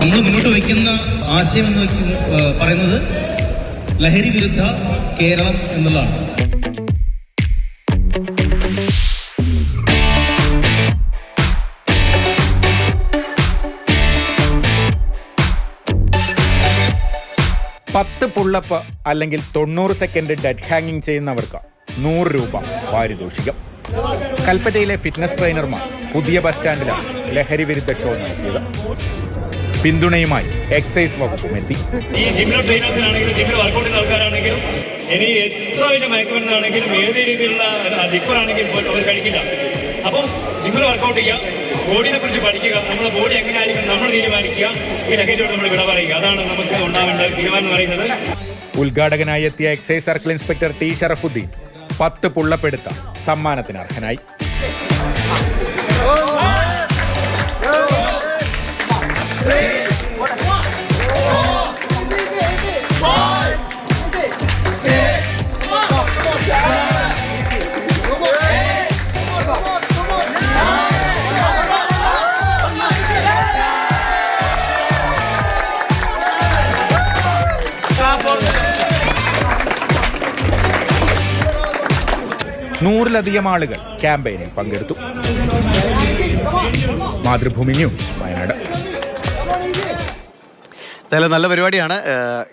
നമ്മൾ മുന്നോട്ട് വയ്ക്കുന്ന ആശയം എന്ന് പറയുന്നത് ലഹരി വിരുദ്ധ കേരളം എന്നുള്ളതാണ്. പത്ത് പുള്ളപ്പ് അല്ലെങ്കിൽ തൊണ്ണൂറ് സെക്കൻഡ് ഡെഡ് ഹാങ്ങിങ് ചെയ്യുന്നവർക്ക് നൂറ് രൂപ പാരിതോഷികം. കൽപ്പറ്റയിലെ ഫിറ്റ്നസ് ട്രെയിനർമാർ പുതിയ ബസ് സ്റ്റാൻഡിലാണ് ലഹരി വിരുദ്ധ ഷോ നടത്തിയത്. പിന്തുണയുമായി എക്സൈസ് വകുപ്പും എത്തി. ഈ ജിമ്മിലെ ട്രെയിനേഴ്സിനാണെങ്കിലും ജിമ്മിൽ വർക്കൗട്ട് ആൾക്കാരാണെങ്കിലും ഇനി എത്ര വലിയ മയക്കുമരുന്നാണെങ്കിലും ഏത് രീതിയിലുള്ള ലിക്വർ ആണെങ്കിലും അവർ കഴിക്കില്ല. അപ്പം ജിമ്മിൽ വർക്കൗട്ട് ചെയ്യുക ബോഡിനെ കുറിച്ച് പഠിക്കുക നമ്മുടെ ബോഡി എങ്ങനെയായിരിക്കും നമ്മൾ തീരുമാനിക്കുക ഈ ലഹരിയോട് നമ്മൾ വിട പറയുക. അതാണ് നമുക്ക് ഉണ്ടാവേണ്ട തീരുമാനം പറയുന്നത്. ഉദ്ഘാടകനായി എത്തിയ excise circle inspector T Sharafuddin. പത്ത് പുള്ളപ്പെടുത്ത. സമ്മാനത്തിന് അർഹനായി. നൂറിലധികം ആളുകൾ ക്യാമ്പയിനിൽ പങ്കെടുത്തു. മാതൃഭൂമി ന്യൂസ് വയനാട്. എന്തായാലും നല്ല പരിപാടിയാണ്.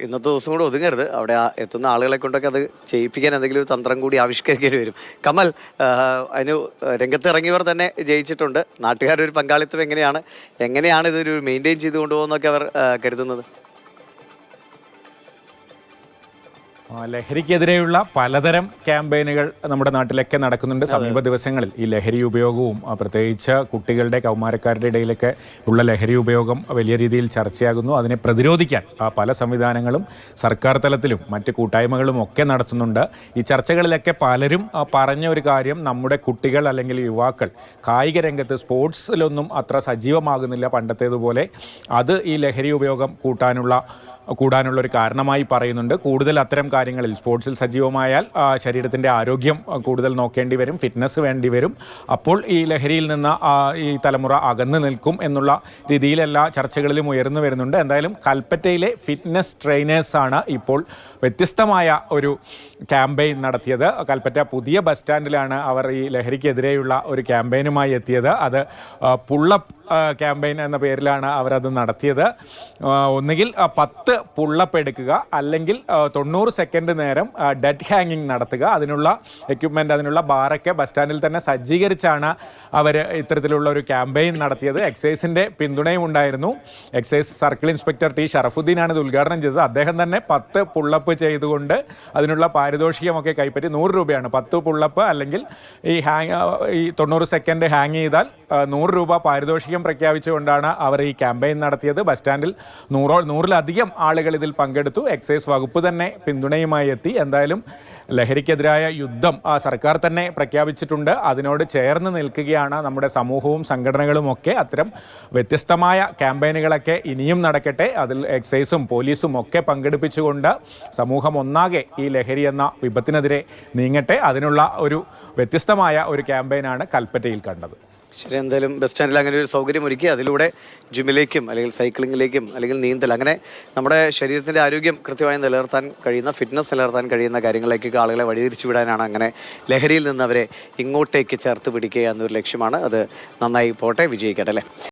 ഇന്നത്തെ ദിവസം കൂടെ ഒതുങ്ങരുത്. അവിടെ എത്തുന്ന ആളുകളെ കൊണ്ടൊക്കെ അത് ചെയ്യിപ്പിക്കാൻ എന്തെങ്കിലും ഒരു തന്ത്രം കൂടി ആവിഷ്കരിക്കേണ്ടി വരും. കമൽ അതിന് രംഗത്ത് ഇറങ്ങിയവർ തന്നെ ജയിച്ചിട്ടുണ്ട്. നാട്ടുകാരുടെ ഒരു പങ്കാളിത്തം എങ്ങനെയാണ്? എങ്ങനെയാണ് ഇതൊരു മെയിന്റെയിൻ ചെയ്ത് കൊണ്ടുപോകുന്നൊക്കെ അവർ കരുതുന്നത്? ലഹരിക്കെതിരെയുള്ള പലതരം ക്യാമ്പയിനുകൾ നമ്മുടെ നാട്ടിലൊക്കെ നടക്കുന്നുണ്ട്. സമീപ ദിവസങ്ങളിൽ ഈ ലഹരി ഉപയോഗവും പ്രത്യേകിച്ച് കുട്ടികളുടെ കൗമാരക്കാരുടെ ഇടയിലൊക്കെ ഉള്ള ലഹരി ഉപയോഗം വലിയ രീതിയിൽ ചർച്ചയാകുന്നു. അതിനെ പ്രതിരോധിക്കാൻ പല സംവിധാനങ്ങളും സർക്കാർ തലത്തിലും മറ്റ് കൂട്ടായ്മകളും ഒക്കെ നടത്തുന്നുണ്ട്. ഈ ചർച്ചകളിലൊക്കെ പലരും പറഞ്ഞ ഒരു കാര്യം നമ്മുടെ കുട്ടികൾ അല്ലെങ്കിൽ യുവാക്കൾ കായിക രംഗത്ത് സ്പോർട്സിലൊന്നും അത്ര സജീവമാകുന്നില്ല പണ്ടത്തേതുപോലെ. അത് ഈ ലഹരി ഉപയോഗം കൂട്ടാനുള്ള കൂടാനുള്ള ഒരു കാരണമായി പറയുന്നുണ്ട്. കൂടുതൽ അത്തരം കാര്യങ്ങളിൽ സ്പോർട്സിൽ സജീവമായാൽ ശരീരത്തിന്റെ ആരോഗ്യം കൂടുതൽ നോക്കേണ്ടി വരും ഫിറ്റ്നസ് വേണ്ടി വരും. അപ്പോൾ ഈ ലഹരിയിൽ നിന്ന് ഈ തലമുറ അകന്നു നിൽക്കും എന്നുള്ള രീതിയിൽ എല്ലാ ചർച്ചകളിലും ഉയർന്നു വരുന്നുണ്ട്. എന്തായാലും കൽപ്പറ്റയിലെ ഫിറ്റ്നസ് ട്രെയിനേഴ്സാണ് ഇപ്പോൾ വ്യത്യസ്തമായ ഒരു ക്യാമ്പയിൻ നടത്തിയത്. കൽപ്പറ്റ പുതിയ ബസ് സ്റ്റാൻഡിലാണ് അവർ ഈ ലഹരിക്കെതിരെയുള്ള ഒരു ക്യാമ്പയിനുമായി എത്തിയത്. അത് പുള്ളപ്പ് ക്യാമ്പയിൻ എന്ന പേരിലാണ് അവരത് നടത്തിയത്. ഒന്നുകിൽ പത്ത് പുള്ളപ്പ് എടുക്കുക അല്ലെങ്കിൽ തൊണ്ണൂറ് സെക്കൻഡ് നേരം ഡെഡ് ഹാങ്ങിങ് നടത്തുക. അതിനുള്ള എക്യുപ്മെന്റ് അതിനുള്ള ബാറൊക്കെ ബസ് സ്റ്റാൻഡിൽ തന്നെ സജ്ജീകരിച്ചാണ് അവർ ഇത്തരത്തിലുള്ള ഒരു ക്യാമ്പയിൻ നടത്തിയത്. എക്സൈസിന്റെ പിന്തുണയും ഉണ്ടായിരുന്നു. എക്സൈസ് സർക്കിൾ ഇൻസ്പെക്ടർ ടി ഷറഫുദ്ദീനാണ് ഇത് ഉദ്ഘാടനം ചെയ്തത്. അദ്ദേഹം തന്നെ പത്ത് പുള്ളപ്പ് ചെയ്തുകൊണ്ട് അതിനുള്ള പാരിതോഷികമൊക്കെ കൈപ്പറ്റി നൂറ് രൂപയാണ്. പത്ത് പുള്ളപ്പ് അല്ലെങ്കിൽ ഈ ഹാങ് ഈ തൊണ്ണൂറ് സെക്കൻഡ് ഹാങ് ചെയ്താൽ നൂറ് രൂപ പാരിതോഷികം പ്രഖ്യാപിച്ചുകൊണ്ടാണ് അവർ ഈ ക്യാമ്പയിൻ നടത്തിയത്. ബസ് സ്റ്റാൻഡിൽ നൂറോ നൂറിലധികം ആളുകൾ ഇതിൽ പങ്കെടുത്തു. എക്സൈസ് വകുപ്പ് തന്നെ പിന്തുണയുമായി എത്തി. എന്തായാലും ലഹരിക്കെതിരായ യുദ്ധം ആ, സർക്കാർ തന്നെ പ്രഖ്യാപിച്ചിട്ടുണ്ട്. അതിനോട് ചേർന്ന് നിൽക്കുകയാണ് നമ്മുടെ സമൂഹവും സംഘടനകളും ഒക്കെ. അത്തരം വ്യത്യസ്തമായ ക്യാമ്പയിനുകളൊക്കെ ഇനിയും നടക്കട്ടെ. അതിൽ എക്സൈസും പോലീസും ഒക്കെ പങ്കെടുപ്പിച്ചുകൊണ്ട് സമൂഹം ഒന്നാകെ ഈ ലഹരി എന്ന വിപത്തിനെതിരെ നീങ്ങട്ടെ. അതിനുള്ള ഒരു വ്യത്യസ്തമായ ഒരു ക്യാമ്പയിനാണ് കൽപ്പറ്റയിൽ കണ്ടത്. ശരി എന്തായാലും ബസ് സ്റ്റാൻഡിൽ അങ്ങനെ ഒരു സൗകര്യം ഒരുക്കി അതിലൂടെ ജിമ്മിലേക്കും അല്ലെങ്കിൽ സൈക്ലിങ്ങിലേക്കും അല്ലെങ്കിൽ നീന്തൽ അങ്ങനെ നമ്മുടെ ശരീരത്തിന്റെ ആരോഗ്യം കൃത്യമായി നിലനിർത്താൻ കഴിയുന്ന ഫിറ്റ്നസ് നിലനിർത്താൻ കഴിയുന്ന കാര്യങ്ങളിലേക്കൊക്കെ ആളുകളെ വഴിതിരിച്ചു വിടാനാണ് അങ്ങനെ ലഹരിയിൽ നിന്ന് അവരെ ഇങ്ങോട്ടേക്ക് ചേർത്ത് പിടിക്കുക എന്നൊരു ലക്ഷ്യമാണ്. അത് നന്നായി പോട്ടെ. വിജയിക്കട്ടെ അല്ലേ?